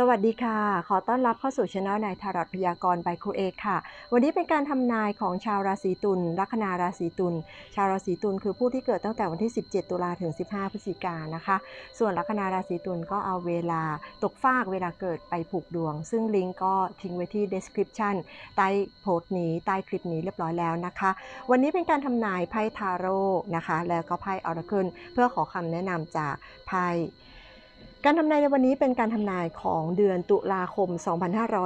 สวัสดีค่ะ ขอต้อนรับเข้าสู่ช anel นายทารอตพยากรณ์บครูเอกค่ะ วันนี้เป็นการทำนายของชาวราศีตุล ลัคนาราศีตุล ชาวราศีตุลคือผู้ที่เกิดตั้งแต่วันที่ 17 ตุลาถึง 15 พฤศจิกายนนะคะ ส่วนลัคนาราศีตุลก็เอาเวลาตกฟากเวลาเกิดไปผูกดวง ซึ่งลิงก์ก็ทิ้งไว้ที่ description ใต้โพสต์นี้ใต้คลิปนี้เรียบร้อยแล้วนะคะ วันนี้เป็นการทำนายไพ่ทาโร่นะคะ แล้วก็ไพ่ออราเคิลเพื่อขอคำแนะนำจากไพ่ การทำนายในวันนี้เป็นการทำนายของเดือนตุลาคม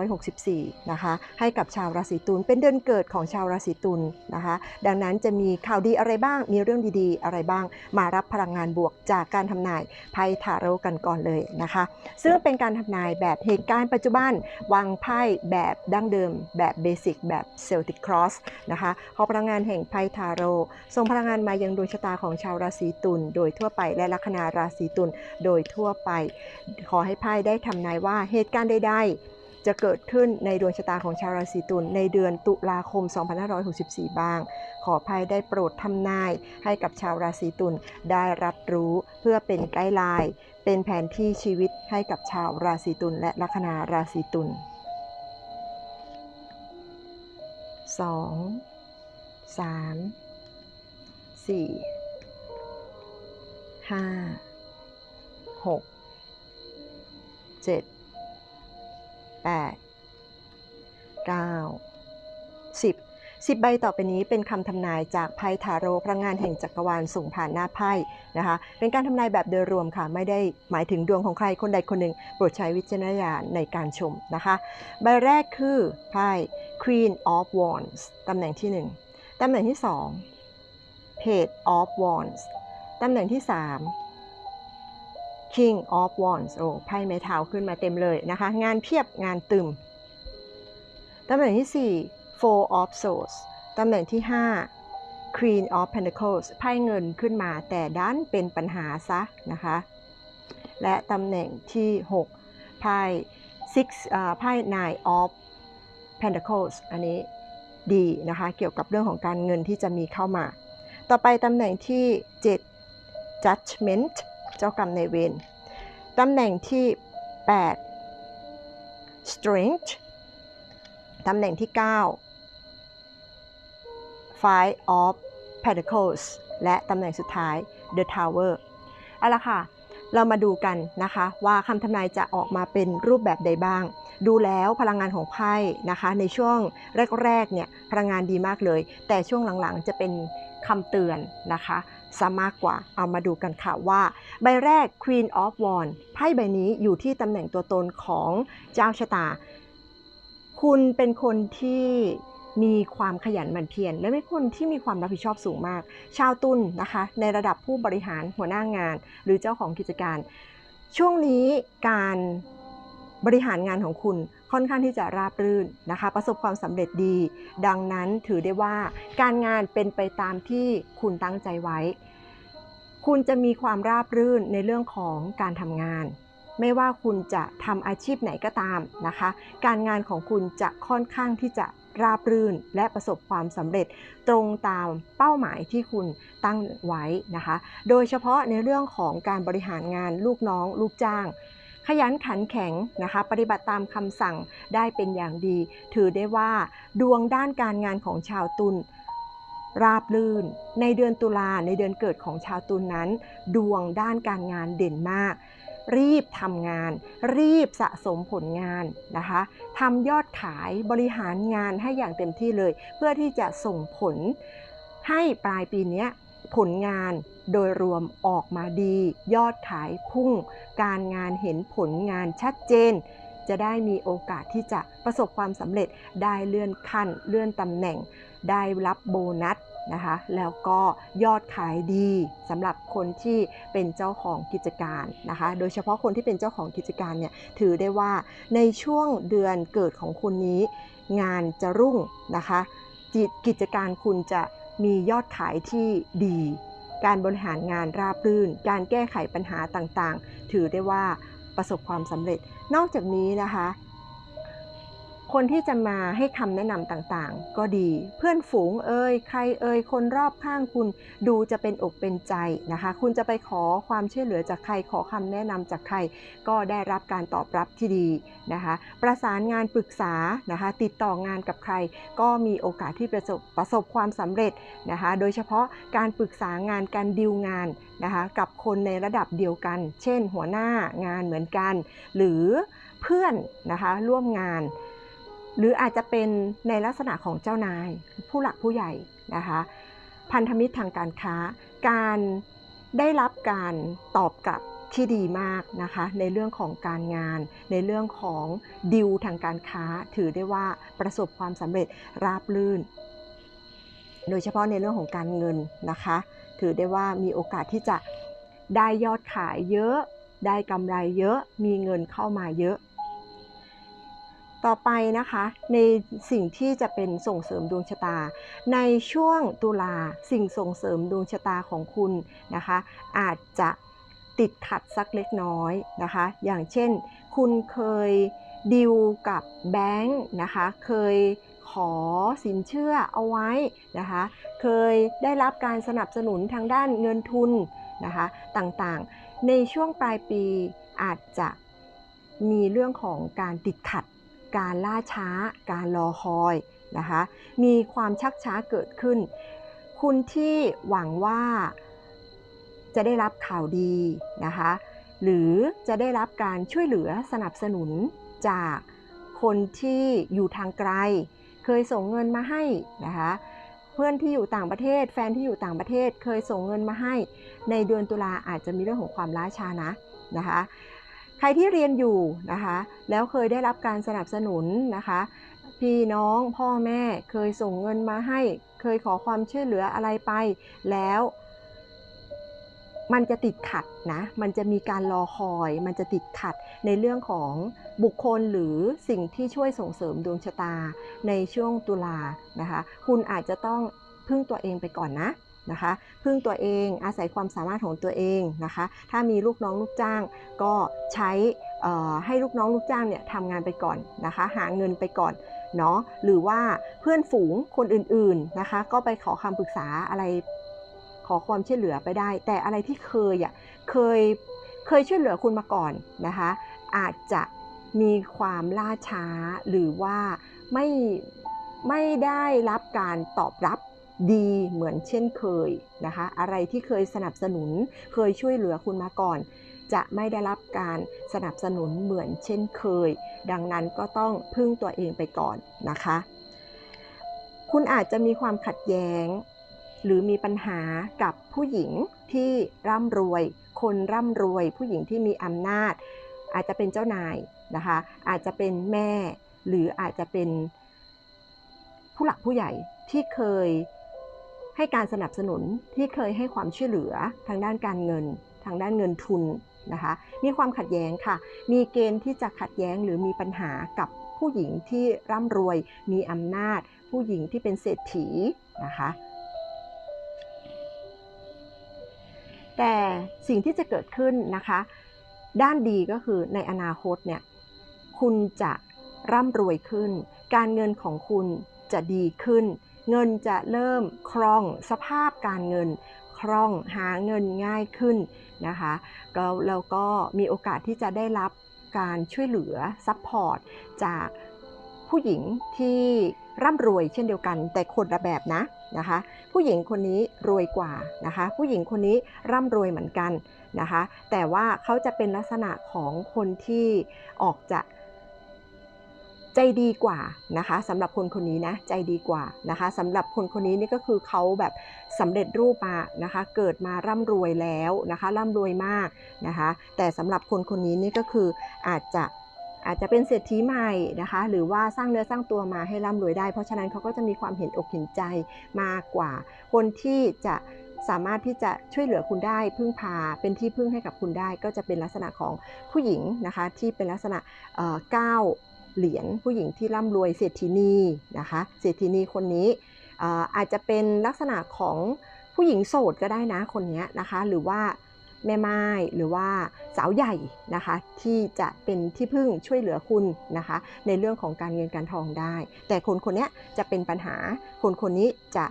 2564 นะคะ ให้กับชาวราศีตุล เป็นเดือนเกิดของชาวราศีตุลนะคะ ดังนั้นจะมีข่าวดีอะไรบ้าง มีเรื่องดีๆ อะไรบ้าง มารับพลังงานบวกจากการทำนายไพ่ทาโร่กันก่อนเลยนะคะ ซึ่งเป็นการทำนายแบบเหตุการณ์ปัจจุบัน วางไพ่แบบดั้งเดิม แบบเบสิก แบบเซลติกครอสนะคะขอพลังงานแห่งไพ่ทาโร่ส่งพลังงานมายังดวงชะตาของชาวราศีตุล โดยทั่วไป และลัคนาราศีตุล โดยทั่วไปขอให้ไพ่ได้ทำนายว่าเหตุการณ์ใดๆ จะเกิดขึ้นในดวงชะตาของชาวราศีตุลในเดือนตุลาคม 2564 บ้าง ขอไพ่ได้โปรดทำนายให้กับชาวราศีตุลได้รับรู้เพื่อเป็นไกด์ไลน์เป็นแผนที่ชีวิตให้กับชาวราศีตุลและลัคนาราศีตุลสองสามสี่ห้าหก เจ็ดแปดเก้าสิบสิบใบต่อไปนี้เป็นคำทำนายจากไพ่ทาโร่พลังงานแห่งจักรวาลส่งผ่านหน้าไพ่นะคะ เป็นการทำนายแบบโดยรวมค่ะ ไม่ได้หมายถึงดวงของใครคนใดคนหนึ่ง โปรดใช้วิจารณญาณในการชมนะคะ ใบแรกคือไพ่ Queen of Wands ตำแหน่งที่หนึ่งตำแหน่งที่สอง Page of Wands ตำแหน่งที่สาม King of Wands โอ้ไพ่ไม้เท้าขึ้นมาเต็มเลยนะคะ งานเพียบงานตึม ตำแหน่งที่ 4 Four of Swords ตำแหน่งที่ 5 Queen of Pentacles ไพ่เงินขึ้นมาแต่ด้านเป็นปัญหาซะนะคะ และตำแหน่งที่ 6 ไพ่ Six ไพ่ Nine of Pentacles อันนี้ดีนะคะ เกี่ยวกับเรื่องของการเงินที่จะมีเข้ามา ต่อไปตำแหน่งที่ 7 Judgment เจ้ากรรมในเวรตำแหน่งที่ 8 Strength ตำแหน่งที่ 9 Five of Pentacles และตำแหน่งสุดท้าย The Tower เอาละค่ะ เรามาดูกันนะคะว่าคำทำนายจะออกมาเป็นรูปแบบใดบ้าง ดูแล้วพลังงานของไพ่นะคะ ในช่วงแรกๆเนี่ยพลังงานดีมากเลย แต่ช่วงหลังๆจะเป็นคำเตือนนะคะ ซะมากกว่า เอามาดูกันค่ะว่า ใบแรก Queen of Wands ไพ่ใบนี้อยู่ที่ตำแหน่งตัวตนของเจ้าชะตา คุณเป็นคนที่มีความขยันหมั่นเพียรและเป็นคนที่มีความรับผิดชอบสูงมาก ชาวตุลนนะคะ ในระดับผู้บริหารหัวหน้างาน หรือเจ้าของกิจการ ช่วงนี้การ บริหารงานของคุณค่อนข้างที่จะราบรื่นนะคะ ประสบความสำเร็จดี ดังนั้นถือได้ว่าการงานเป็นไปตามที่คุณตั้งใจไว้ คุณจะมีความราบรื่นในเรื่องของการทำงาน ไม่ว่าคุณจะทำอาชีพไหนก็ตามนะคะ การงานของคุณจะค่อนข้างที่จะราบรื่นและประสบความสำเร็จตรงตามเป้าหมายที่คุณตั้งไว้นะคะ โดยเฉพาะในเรื่องของการบริหารงานลูกน้องลูกจ้าง ขยันขันแข็งนะคะ ปฏิบัติตามคำสั่งได้เป็นอย่างดี ถือได้ว่าดวงด้านการงานของชาวตุลราบลื่น ในเดือนตุลาในเดือนเกิดของชาวตุลนั้น ดวงด้านการงานเด่นมาก รีบทำงาน รีบสะสมผลงานนะคะทำยอดขายบริหารงานให้อย่างเต็มที่เลย เพื่อที่จะส่งผลให้ปลายปีนี้ ผลงานโดยรวมออกมาดี ยอดขายพุ่ง การงานเห็นผลงานชัดเจน จะได้มีโอกาสที่จะประสบความสำเร็จได้เลื่อนขั้น เลื่อนตำแหน่ง ได้รับโบนัสนะคะแล้วก็ยอดขายดีสำหรับคนที่เป็นเจ้าของกิจการนะคะ โดยเฉพาะคนที่เป็นเจ้าของกิจการเนี่ยถือได้ว่าในช่วงเดือนเกิดของคุณนี้ งานจะรุ่งนะคะกิจการคุณจะ มียอดขายที่ดี การบริหารงานราบรื่น การแก้ไขปัญหาต่างๆ ถือได้ว่าประสบความสำเร็จ นอกจากนี้นะคะ คนที่จะมาให้คำแนะนำต่างๆ ก็ดีเพื่อนฝูงเอ่ยใครเอ่ยคนรอบข้างคุณดูจะเป็นอกเป็นใจนะคะ คุณจะไปขอความช่วยเหลือจากใครขอคำแนะนำจากใคร ก็ได้รับการตอบรับที่ดีนะคะ ประสานงานปรึกษานะคะ ติดต่องานกับใคร ก็มีโอกาสที่ประสบประสบความสำเร็จนะคะ โดยเฉพาะการปรึกษางานการดิวงานนะคะกับคนในระดับเดียวกัน เช่น หัวหน้างานเหมือนกัน หรือเพื่อนนะคะร่วมงาน หรืออาจจะเป็นในลักษณะของเจ้านาย ผู้หลักผู้ใหญ่นะคะ พันธมิตรทางการค้า การได้รับการตอบกลับที่ดีมากนะคะ ในเรื่องของการงาน ในเรื่องของดิวทางการค้า ถือได้ว่าประสบความสำเร็จราบรื่น โดยเฉพาะในเรื่องของการเงินนะคะ ถือได้ว่ามีโอกาสที่จะได้ยอดขายเยอะ ได้กำไรเยอะ มีเงินเข้ามาเยอะ ต่อไปนะคะในสิ่งที่จะเป็นส่งเสริมดวงชะตา ในช่วงตุลาสิ่งส่งเสริมดวงชะตาของคุณนะคะ อาจจะติดขัดสักเล็กน้อยนะคะ อย่างเช่น คุณเคยดิวกับแบงค์นะคะ เคยขอสินเชื่อเอาไว้นะคะ เคยได้รับการสนับสนุนทางด้านเงินทุนนะคะต่างๆ ในช่วงปลายปีอาจจะมีเรื่องของการติดขัด การล่าช้า การรอคอยนะคะ มีความชักช้าเกิดขึ้น คุณที่หวังว่าจะได้รับข่าวดีนะคะ หรือจะได้รับการช่วยเหลือสนับสนุนจากคนที่อยู่ทางไกล เคยส่งเงินมาให้นะคะ เพื่อนที่อยู่ต่างประเทศ แฟนที่อยู่ต่างประเทศ เคยส่งเงินมาให้ ในเดือนตุลาอาจจะมีเรื่องของความล้าช้านะนะคะ ใครที่เรียนอยู่นะคะ แล้วเคยได้รับการสนับสนุนนะคะ พี่น้องพ่อแม่เคยส่งเงินมาให้ เคยขอความช่วยเหลืออะไรไป แล้วมันจะติดขัดนะ มันจะมีการรอคอย มันจะติดขัดในเรื่องของบุคคลหรือสิ่งที่ช่วยส่งเสริมดวงชะตาในช่วงตุลานะคะ คุณอาจจะต้องพึ่งตัวเองไปก่อนนะ นะคะพึ่งตัวเองอาศัยความสามารถของตัวเองนะคะถ้ามีลูกน้องลูกจ้างก็ใช้ให้ลูกน้องลูกจ้างเนี่ยทำงานไปก่อนนะคะหาเงินไปก่อนเนาะหรือว่าเพื่อนฝูงคนอื่นๆนะคะก็ไปขอคำปรึกษาอะไรขอความช่วยเหลือไปได้ แต่อะไรที่เคยอะเคยเคยช่วยเหลือคุณมาก่อนนะคะอาจจะมีความล่าช้าหรือว่าไม่ไม่ได้รับการตอบรับ ดีเหมือนเช่นเคยนะคะ อะไรที่เคยสนับสนุนเคยช่วยเหลือคุณมาก่อน จะไม่ได้รับการสนับสนุนเหมือนเช่นเคย ดังนั้นก็ต้องพึ่งตัวเองไปก่อนนะคะ คุณอาจจะมีความขัดแย้ง หรือมีปัญหากับผู้หญิงที่ร่ำรวย คนร่ำรวย ผู้หญิงที่มีอำนาจ อาจจะเป็นเจ้านายนะคะ อาจจะเป็นแม่ หรืออาจจะเป็นผู้หลักผู้ใหญ่ที่เคย ให้การสนับสนุนที่เคยให้ความช่วยเหลือทางด้านการเงิน ทางด้านเงินทุนนะคะมีความขัดแย้งค่ะ มีเกณฑ์ที่จะขัดแย้งหรือมีปัญหากับผู้หญิงที่ร่ำรวย มีอำนาจ ผู้หญิงที่เป็นเศรษฐีนะคะแต่สิ่งที่จะเกิดขึ้นนะคะ ด้านดีก็คือในอนาคตเนี่ยคุณจะร่ำรวยขึ้น การเงินของคุณจะดีขึ้น เงินจะเริ่มคล่องสภาพการเงินคล่องหาเงินง่ายขึ้นนะคะแล้วเราก็มีโอกาสที่จะได้รับการช่วยเหลือซัพพอร์ตจากผู้หญิงที่ร่ำรวยเช่นเดียวกัน แต่คนละแบบนะนะคะ ผู้หญิงคนนี้รวยกว่านะคะ ผู้หญิงคนนี้ร่ำรวยเหมือนกันนะคะ แต่ว่าเขาจะเป็นลักษณะของคนที่ออกจะ ใจดีกว่านะคะสำหรับคนคนนี้นะใจดีกว่านะคะสำหรับคนคนนี้นี่ก็คือเขาแบบสำเร็จรูปมานะคะ เกิดมาร่ำรวยแล้วนะคะร่ำรวยมากนะคะ แต่สำหรับคนคนนี้นี่ก็คืออาจจะอาจจะเป็นเศรษฐีใหม่นะคะ หรือว่าสร้างเนื้อสร้างตัวมาให้ร่ำรวยได้ เพราะฉะนั้นเขาก็จะมีความเห็นอกเห็นใจมากกว่า คนที่จะสามารถที่จะช่วยเหลือคุณได้พึ่งพาเป็นที่พึ่งให้กับคุณได้ ก็จะเป็นลักษณะของผู้หญิงนะคะที่เป็นลักษณะก้าว เหรียญผู้หญิงที่ร่ำรวยเศรษฐินีนะคะ เศรษฐินีคนนี้อาจจะเป็นลักษณะของผู้หญิงโสดก็ได้นะคนนี้นะคะ หรือว่าแม่ไม้หรือว่าสาวใหญ่นะคะ ที่จะเป็นที่พึ่งช่วยเหลือคุณนะคะ ในเรื่องของการเงินการทองได้ แต่คนคนนี้จะเป็นปัญหา คนคนนี้จะ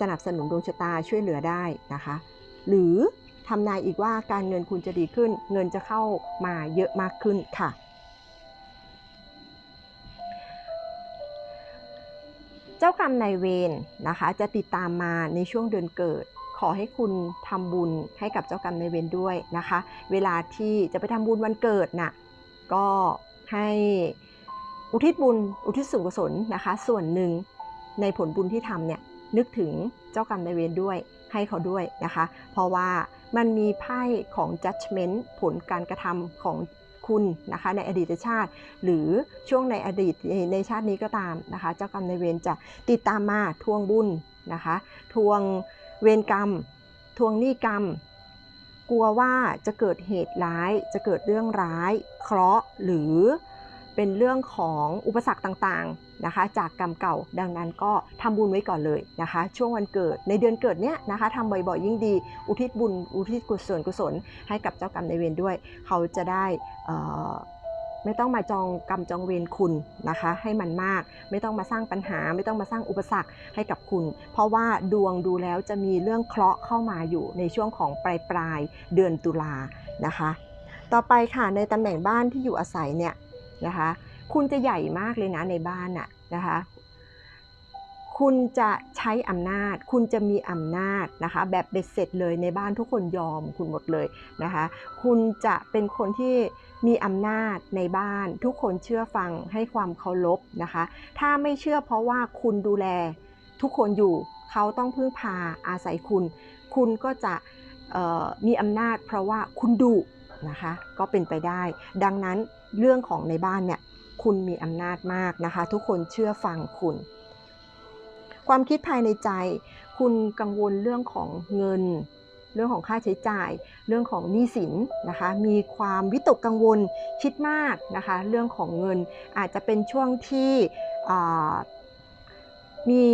สนับสนุนดวงชะตาช่วยเหลือได้นะคะ หรือทำนายอีกว่าการเงินคุณจะดีขึ้น เงินจะเข้ามาเยอะมากขึ้นค่ะ จ้ากรรมนายเวรนะคะ จะติดตามมาในช่วงเดือนเกิด ขอให้คุณทำบุญให้กับเจ้ากรรมนายเวรด้วยนะคะ เวลาที่จะไปทำบุญวันเกิดน่ะก็ให้อุทิศบุญอุทิศส่วนกุศลนะคะ ส่วนหนึ่งในผลบุญที่ทำเนี่ยนึกถึงเจ้ากรรมนายเวรด้วยให้เขาด้วยนะคะ เพราะว่ามันมีไพ่ของ judgment ผลการกระทำของ คุณนะคะในอดีตชาติ หรือช่วงในอดีตในชาตินี้ก็ตามนะคะเจ้ากรรมนายเวรจะติดตามมาทวงบุญนะคะทวงเวรกรรม ทวงหนี้กรรม กลัวว่าจะเกิดเหตุร้าย จะเกิดเรื่องร้าย เคราะห์หรือ เป็นเรื่องของอุปสรรคต่างๆนะคะ จากกรรมเก่าดังนั้นก็ทำบุญไว้ก่อนเลยนะคะ ช่วงวันเกิดในเดือนเกิดเนี้ยนะคะทำบ่อยๆยิ่งดี อุทิศบุญอุทิศกุศลกุศล ให้กับเจ้ากรรมในเวรด้วย เขาจะได้ไม่ต้องมาจองกรรมจองเวรคุณนะคะ ให้มันมาก ไม่ต้องมาสร้างปัญหา ไม่ต้องมาสร้างอุปสรรคให้กับคุณ เพราะว่าดวงดูแล้วจะมีเรื่องเคราะห์เข้ามาอยู่ในช่วงของปลายปลายเดือนตุลานะคะ ต่อไปค่ะในตำแหน่งบ้านที่อยู่อาศัยเนี่ย นะคะ คุณจะใหญ่มากเลยนะในบ้านน่ะนะคะ คุณจะใช้อำนาจ คุณจะมีอำนาจนะคะ แบบเบ็ดเสร็จเลยในบ้านทุกคนยอมคุณหมดเลยนะคะ คุณจะเป็นคนที่มีอำนาจในบ้าน ทุกคนเชื่อฟังให้ความเคารพนะคะ ถ้าไม่เชื่อเพราะว่าคุณดูแลทุกคนอยู่เขาต้องพึ่งพาอาศัยคุณ คุณก็จะมีอำนาจเพราะว่าคุณดุนะคะ ก็เป็นไปได้ ดังนั้น เรื่องของในบ้านเนี่ยคุณมีอำนาจมากนะคะ ทุกคนเชื่อฟังคุณ ความคิดภายในใจ คุณกังวลเรื่องของเงิน เรื่องของค่าใช้จ่าย เรื่องของหนี้สินนะคะ มีความวิตกกังวลคิดมากนะคะ เรื่องของเงินอาจจะเป็นช่วงที่ มี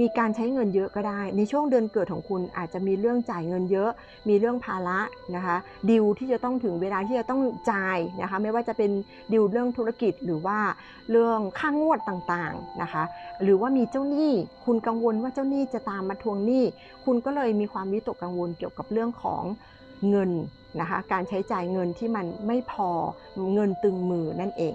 มีการใช้เงินเยอะก็ได้ ในช่วงเดือนเกิดของคุณอาจจะมีเรื่องจ่ายเงินเยอะ มีเรื่องภาระนะคะดิวที่จะต้องถึงเวลาที่จะต้องจ่ายนะคะไม่ว่าจะเป็นดิวเรื่องธุรกิจหรือว่าเรื่องค่างวดต่างๆนะคะหรือว่ามีเจ้าหนี้คุณกังวลว่าเจ้าหนี้จะตามมาทวงหนี้ คุณก็เลยมีความวิตกกังวลเกี่ยวกับเรื่องของเงินนะคะการใช้จ่ายเงินที่มันไม่พอเงินตึงมือนั่นเอง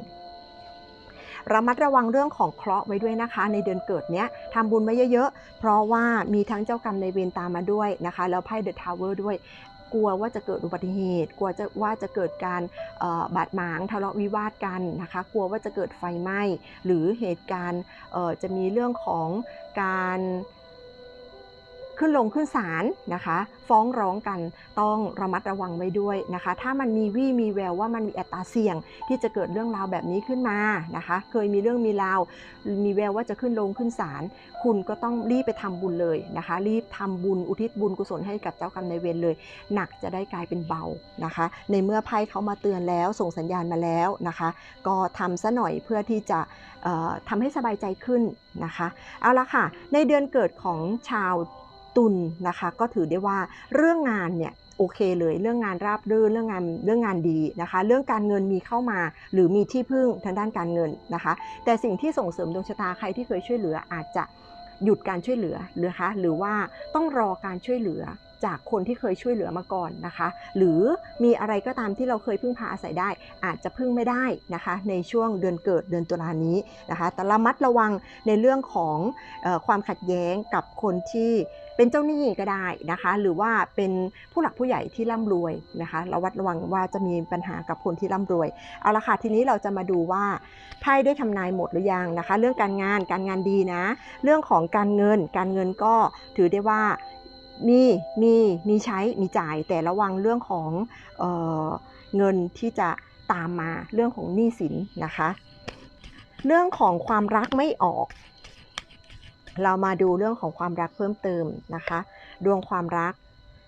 ระมัดระวังเรื่องของเคราะห์ไว้ด้วยนะคะ ในเดือนเกิดเนี้ยทำบุญไว้เยอะๆ เพราะว่ามีทั้งเจ้ากรรมในเวรตามมาด้วยนะคะ แล้วไพ่เดอะทาวเวอร์ด้วยกลัวว่าจะเกิดอุบัติเหตุ กลัวจะว่าจะเกิดการบาดหมางทะเลาะวิวาทกันนะคะ กลัวว่าจะเกิดไฟไหม้ หรือเหตุการณ์จะมีเรื่องของการ ขึ้นลงขึ้นศาลนะคะ ฟ้องร้องกันต้องระมัดระวังไว้ด้วยนะคะ ถ้ามันมีวี่มีแววว่ามันมีอัตราเสี่ยง ที่จะเกิดเรื่องราวแบบนี้ขึ้นมานะคะ เคยมีเรื่องมีราว มีแววว่าจะขึ้นลงขึ้นศาลคุณก็ต้องรีบไปทำบุญเลยนะคะ รีบทำบุญอุทิศบุญกุศลให้กับเจ้ากรรมนายเวรเลย หนักจะได้กลายเป็นเบานะคะ ในเมื่อไพ่เขามาเตือนแล้วส่งสัญญาณมาแล้วนะคะ ก็ทำซะหน่อยเพื่อที่จะเอ่อทำให้สบายใจขึ้นนะคะ เอาละค่ะ ในเดือนเกิดของชาว ตุลนะคะ ก็ถือได้ว่าเรื่องงานเนี่ยโอเคเลยเรื่องงานราบรื่นเรื่องงานเรื่องงานดีนะคะ เรื่องการเงินมีเข้ามา หรือมีที่พึ่งทางด้านการเงินนะคะ แต่สิ่งที่ส่งเสริมดวงชะตาใครที่เคยช่วยเหลืออาจจะหยุดการช่วยเหลือนะคะหรือว่าต้องรอการช่วยเหลือจากคนที่เคยช่วยเหลือมาก่อนนะคะ หรือมีอะไรก็ตามที่เราเคยพึ่งพาอาศัยได้ อาจจะพึ่งไม่ได้นะคะ ในช่วงเดือนเกิดเดือนตุลานี้นะคะแต่ระมัดระวังในเรื่องของอความขัดแย้งกับคนที่ เป็นเจ้าหนี้ก็ได้นะคะ หรือว่าเป็นผู้หลักผู้ใหญ่ที่ร่ำรวยนะคะระวัดระวังว่าจะมีปัญหากับคนที่ร่ำรวยเอาละค่ะทีนี้เราจะมาดูว่าไพ่ได้ทำนายหมดหรือยังนะคะ เรื่องการงานการงานดีนะ เรื่องของการเงินการเงินก็ถือได้ว่ามีมีมีใช้มีจ่ายแต่ระวังเรื่องของเออเงินที่จะตามมาเรื่องของหนี้สินนะคะ เรื่องของความรักไม่ออก เรามาดูเรื่องของความรักเพิ่มเติมนะคะ ดวงความรัก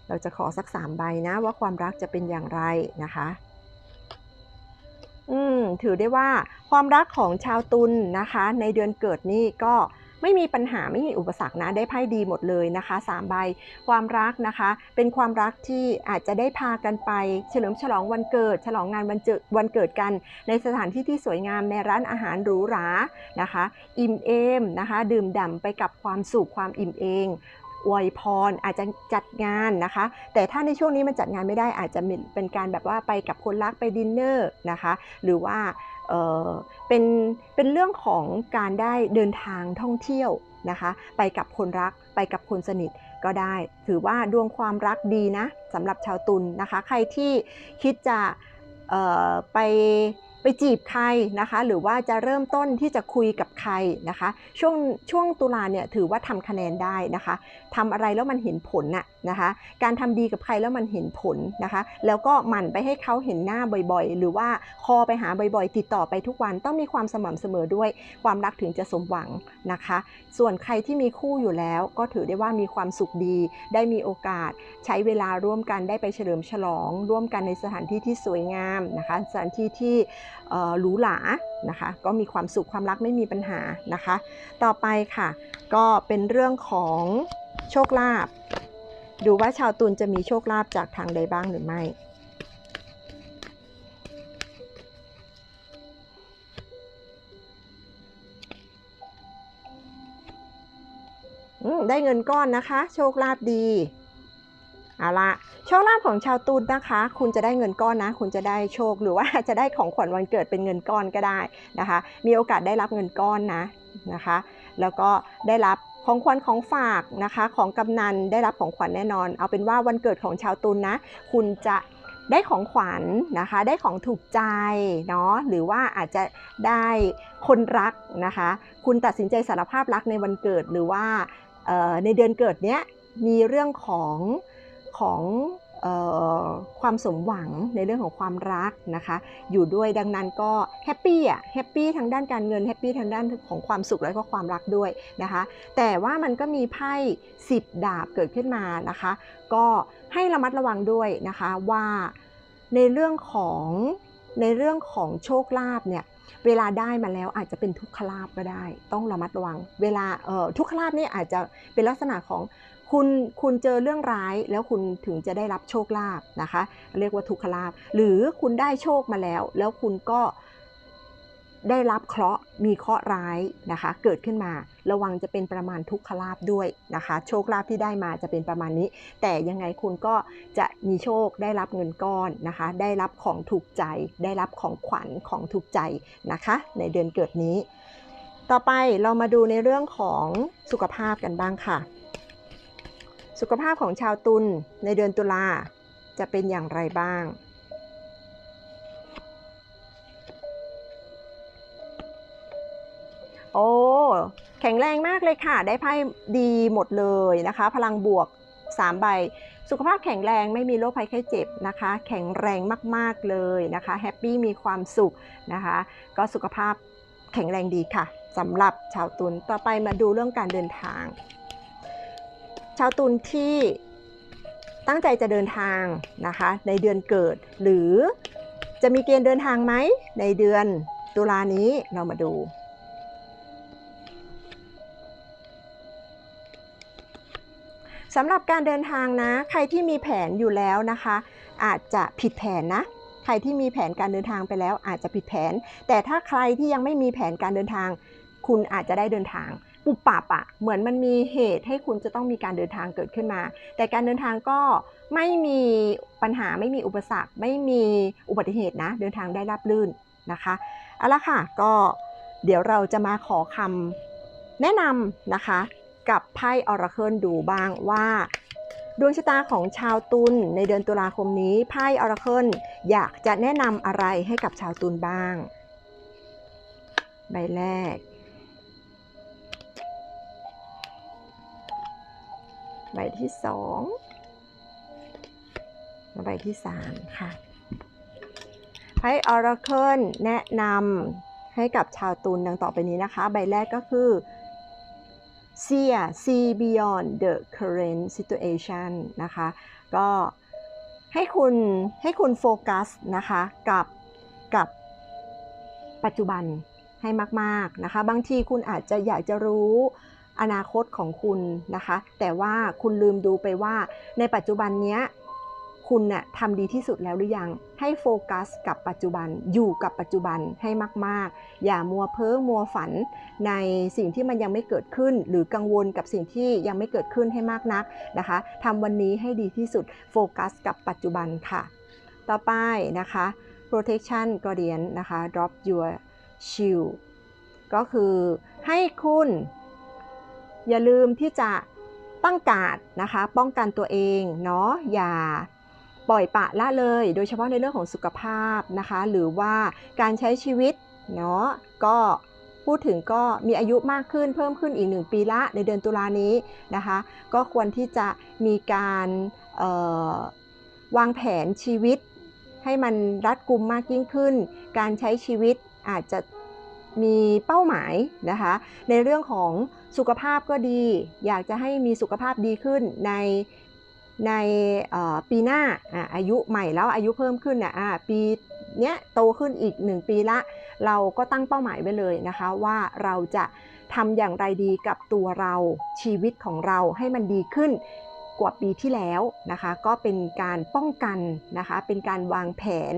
เราจะขอสักสามใบนะ ว่าความรักจะเป็นอย่างไรนะคะ อืมถือได้ว่าความรักของชาวตุลนะคะ ในเดือนเกิดนี่ก็ ไม่มีปัญหาไม่มีอุปสรรคนะได้ไพ่ดีหมดเลยนะคะสามใบความรักนะคะ เป็นความรักที่อาจจะได้พากันไป เฉลิมฉลองวันเกิด ฉลองงานวันเจวันเกิดกัน ในสถานที่ที่สวยงามในร้านอาหารหรูหรานะคะ อิ่มเอมนะคะ ดื่มด่ำไปกับความสุขความอิ่มเองอวยพรอาจจะจัดงานนะคะ แต่ถ้าในช่วงนี้มันจัดงานไม่ได้อาจจะเป็นการแบบว่าไปกับคนรักไปดินเนอร์นะคะ หรือว่า เป็นเป็นเรื่องของการได้เดินทางท่องเที่ยวนะคะ ไปกับคนรักไปกับคนสนิทก็ได้ ถือว่าดวงความรักดีนะสำหรับชาวตุลนะคะ ใครที่คิดจะไป ไปจีบใครนะคะ หรือว่าจะเริ่มต้นที่จะคุยกับใครนะคะ ช่วงช่วงตุลาเนี่ยถือว่าทำคะแนนได้นะคะทำอะไรแล้วมันเห็นผลน่ะนะคะ การทำดีกับใครแล้วมันเห็นผลนะคะ แล้วก็หมั่นไปให้เขาเห็นหน้าบ่อยๆ หรือว่าคอไปหาบ่อยๆ ติดต่อไปทุกวันต้องมีความสม่ำเสมอด้วย ความรักถึงจะสมหวังนะคะ ส่วนใครที่มีคู่อยู่แล้วก็ถือได้ว่ามีความสุขดี ได้มีโอกาสใช้เวลาร่วมกันได้ไปเฉลิมฉลอง ร่วมกันในสถานที่ที่สวยงามนะคะ สถานที่ที่หรูหรานะคะ ก็มีความสุขความรักไม่มีปัญหานะคะ ต่อไปค่ะ ก็เป็นเรื่องของโชคลาภดูว่าชาวตุลจะมีโชคลาภจากทางใดบ้างหรือไม่ได้เงินก้อนนะคะ โชคลาภดี เอาละโชคลาภของชาวตุลนะคะ คุณจะได้เงินก้อนนะ คุณจะได้โชคหรือว่าจะได้ของขวัญวันเกิดเป็นเงินก้อนก็ได้นะคะ มีโอกาสได้รับเงินก้อนนะนะคะ แล้วก็ได้รับของขวัญของฝากนะคะ ของกำนันได้รับของขวัญแน่นอน เอาเป็นว่าวันเกิดของชาวตุลนะคุณจะได้ของขวัญนะคะ ได้ของถูกใจเนาะหรือว่าอาจจะได้คนรักนะคะ คุณตัดสินใจสารภาพรักในวันเกิดหรือว่าในเดือนเกิดเนี้ยมีเรื่องของ ของออความสมหวังในเรื่องของความรักนะคะอยู่ด้วยดังนั้นก็แฮปปี้อะแฮปปี้ทางด้านการเงินแฮปปี้ทางด้านของความสุขและก็ความรักด้วยนะคะแต่ว่ามันก็มีไพ่สิบดาบเกิดขึ้นมานะคะก็ให้ระมัดระวังด้วยนะคะว่าในเรื่องของในเรื่องของโชคลาภเนี่ยเวลาได้มาแล้วอาจจะเป็นทุกขลาบก็ได้ ต้องระมัดระวัง เวลาเอ่อทุกขลาบนี่อาจจะเป็นลักษณะของ คุณคุณเจอเรื่องร้ายแล้วคุณถึงจะได้รับโชคลาภนะคะ เรียกว่าทุกขลาบหรือคุณได้โชคมาแล้ว แล้วคุณก็ได้รับเคราะห์มีเคราะห์ร้ายนะคะ เกิดขึ้นมาระวังจะเป็นประมาณทุกขลาบด้วยนะคะ โชคลาภที่ได้มาจะเป็นประมาณนี้ แต่ยังไงคุณก็จะมีโชคได้รับเงินก้อนนะคะ ได้รับของถูกใจ ได้รับของขวัญของถูกใจนะคะ ในเดือนเกิดนี้ ต่อไปเรามาดูในเรื่องของสุขภาพกันบ้างค่ะ สุขภาพของชาวตุลในเดือนตุลาจะเป็นอย่างไรบ้าง โอ้ แข็งแรงมากเลยค่ะ ได้ไพ่ดีหมดเลยนะคะ พลังบวก 3 ใบ สุขภาพแข็งแรงไม่มีโรคภัยไข้เจ็บนะคะ แข็งแรงมาก ๆ เลยนะคะ แฮปปี้มีความสุขนะคะ ก็สุขภาพแข็งแรงดีค่ะสำหรับชาวตุลต่อไปมาดูเรื่องการเดินทางาวตุลที่ตั้งใจจะเดินทางนะคะในเดือนเกิด หรือจะมีเกณฑ์เดินทางไหมในเดือนตุลานี้เรามาดูสำหรับการเดินทางนะ ใครที่มีแผนอยู่แล้วนะคะ อาจจะผิดแผนนะ ใครที่มีแผนการเดินทางไปแล้วอาจจะผิดแผน แต่ถ้าใครที่ยังไม่มีแผนการเดินทาง คุณอาจจะได้เดินทาง ปุบปับอะเหมือนมันมีเหตุให้คุณจะต้องมีการเดินทางเกิดขึ้นมา แต่การเดินทางก็ไม่มีปัญหาไม่มีอุปสรรค ไม่มีอุบัติเหตุนะ เดินทางได้ราบรื่นนะคะเอาละค่ะก็เดี๋ยวเราจะมาขอคำแนะนำนะคะ กับไพ่ออราเคิลดูบ้างว่าดวงชะตาของชาวตุลในเดือนตุลาคมนี้ไพ่ออราเคิลอยากจะแนะนำอะไรให้กับชาวตุลบ้าง ใบแรก ใบที่สองใบที่สามค่ะไพ่ออราเคิลแนะนำให้กับชาวตุลดังต่อไปนี้นะคะ ใบแรกก็คือ see see beyond the current situation นะคะ ก็ให้คุณให้คุณโฟกัสนะคะกับกับปัจจุบันให้มาก ๆ นะคะ บางทีคุณอาจจะอยากจะรู้ อนาคตของคุณนะคะ แต่ว่าคุณลืมดูไปว่า ในปัจจุบันเนี้ยคุณน่ะทำดีที่สุดแล้วหรือยัง ให้โฟกัสกับปัจจุบันอยู่กับปัจจุบันให้มาก ๆ อย่ามัวเพ้อมัวฝัน ในสิ่งที่มันยังไม่เกิดขึ้น หรือกังวลกับสิ่งที่ยังไม่เกิดขึ้นให้มากนักนะคะทำวันนี้ให้ดีที่สุดโฟกัสกับปัจจุบันค่ะ ต่อไปนะคะ protection gradient นะคะ drop your shield ก็คือให้คุณ อย่าลืมที่จะตั้งการ์ดนะคะ ป้องกันตัวเองเนาะอย่าปล่อยปะละเลย โดยเฉพาะในเรื่องของสุขภาพนะคะ หรือว่าการใช้ชีวิตเนาะก็พูดถึงก็มีอายุมากขึ้นเพิ่มขึ้นอีก 1 ปีละในเดือนตุลานี้นะคะ ก็ควรที่จะมีการวางแผนชีวิต ให้มันรัดกุมมากยิ่งขึ้น การใช้ชีวิตอาจจะมีเป้าหมายนะคะ ในเรื่องของ สุขภาพก็ดี อยากจะให้มีสุขภาพดีขึ้นในในปีหน้าออายุใหม่แล้วอายุเพิ่มขึ้นเนี่ยอะปีเนี้ยโตขึ้นอีก 1 ปีละ เราก็ตั้งเป้าหมายไว้เลยนะคะ ว่าเราจะทำอย่างไรดีกับตัวเราชีวิตของเราให้มันดีขึ้น กว่าปีที่แล้วนะคะ ก็เป็นการป้องกันนะคะ เป็นการวางแผน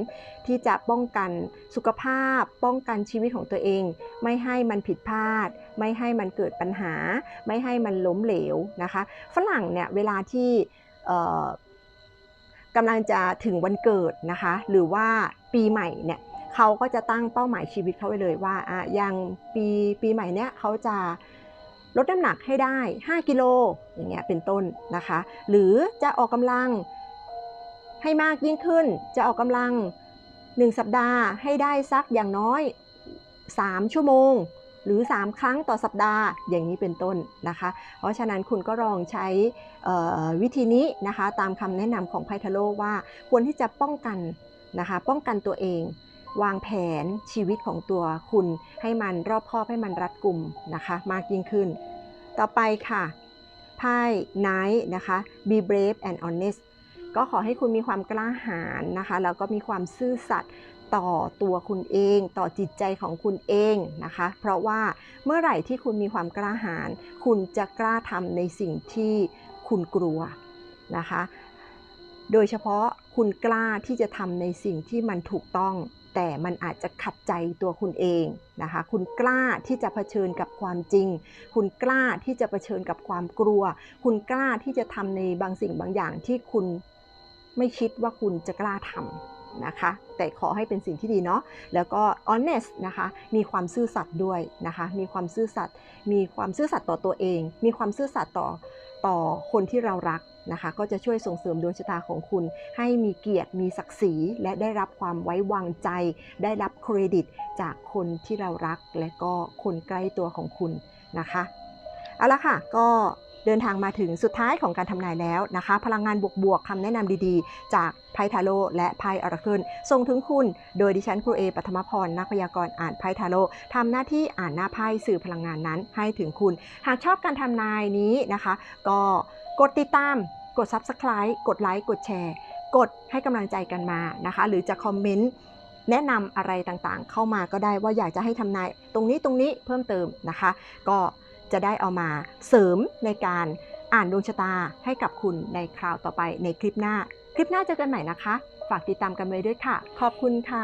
ที่จะป้องกันสุขภาพ ป้องกันชีวิตของตัวเอง ไม่ให้มันผิดพลาด ไม่ให้มันเกิดปัญหา ไม่ให้มันล้มเหลวนะคะ ฝรั่งเนี่ยเวลาที่กำลังจะถึงวันเกิดนะคะ หรือว่าปีใหม่เนี่ยเขาก็จะตั้งเป้าหมายชีวิตเขาไว้เลยว่าอะอย่างปีปีใหม่เนี่ยเขาจะ ลดน้ำหนักให้ได้ 5 กิโลอย่างเงี้ยเป็นต้นนะคะ หรือจะออกกำลังให้มากยิ่งขึ้น จะออกกำลัง 1 สัปดาห์ให้ได้สักอย่างน้อย 3 ชั่วโมง หรือ 3 ครั้งต่อสัปดาห์อย่างนี้เป็นต้นนะคะ เพราะฉะนั้นคุณก็ลองใช้วิธีนี้นะคะ ตามคำแนะนำของไพทาโลว่าควรที่จะป้องกันนะคะ ป้องกันตัวเอง วางแผนชีวิตของตัวคุณให้มันรอบคอบให้มันรัดกุมนะคะ มากยิ่งขึ้น ต่อไปค่ะไพ่ Knight นะคะ be brave and honest ก็ขอให้คุณมีความกล้าหาญนะคะ แล้วก็มีความซื่อสัตย์ต่อตัวคุณเอง ต่อจิตใจของคุณเองนะคะ เพราะว่าเมื่อไหร่ที่คุณมีความกล้าหาญคุณจะกล้าทำในสิ่งที่คุณกลัวนะคะ โดยเฉพาะคุณกล้าที่จะทำในสิ่งที่มันถูกต้อง แต่มันอาจจะขัดใจตัวคุณเองนะคะ คุณกล้าที่จะเผชิญกับความจริง คุณกล้าที่จะเผชิญกับความกลัว คุณกล้าที่จะทำในบางสิ่งบางอย่างที่คุณไม่คิดว่าคุณจะกล้าทำนะคะ แต่ขอให้เป็นสิ่งที่ดีเนาะ แล้วก็ honest นะคะ มีความซื่อสัตย์ด้วยนะคะ มีความซื่อสัตย์ มีความซื่อสัตย์ต่อตัวเอง มีความซื่อสัตย์ต่อต่อคนที่เรารัก นะคะ ก็จะช่วยส่งเสริมดวงชะตาของคุณ ให้มีเกียรติมีศักดิ์ศรีและได้รับความไว้วางใจ ได้รับเครดิตจากคนที่เรารักและก็คนใกล้ตัวของคุณนะคะ เอาละค่ะก็ เดินทางมาถึงสุดท้ายของการทำนายแล้วนะคะ พลังงานบวกๆคำแนะนำดีๆ จากไพ่ทาโร่และไพ่อราเคิลส่งถึงคุณ โดยดิฉันครูเอปัทมพร นักพยากรณ์อ่านไพ่ทาโร่ทำหน้าที่อ่านหน้าไพ่สื่อพลังงานนั้นให้ถึงคุณ หากชอบการทำนายนี้นะคะ ก็กดติดตาม กด Subscribe กดไลค์กดแชร์ กดให้กำลังใจกันมานะคะ หรือจะคอมเมนต์แนะนำอะไรต่างๆ เข้ามาก็ได้ว่าอยากจะให้ทำนายตรงนี้ตรงนี้เพิ่มเติมนะคะ ก็ จะได้เอามาเสริมในการอ่านดวงชะตาให้กับคุณในคราวต่อไปในคลิปหน้า คลิปหน้าเจอกันใหม่นะคะ ฝากติดตามกันไว้ด้วยค่ะ ขอบคุณค่ะ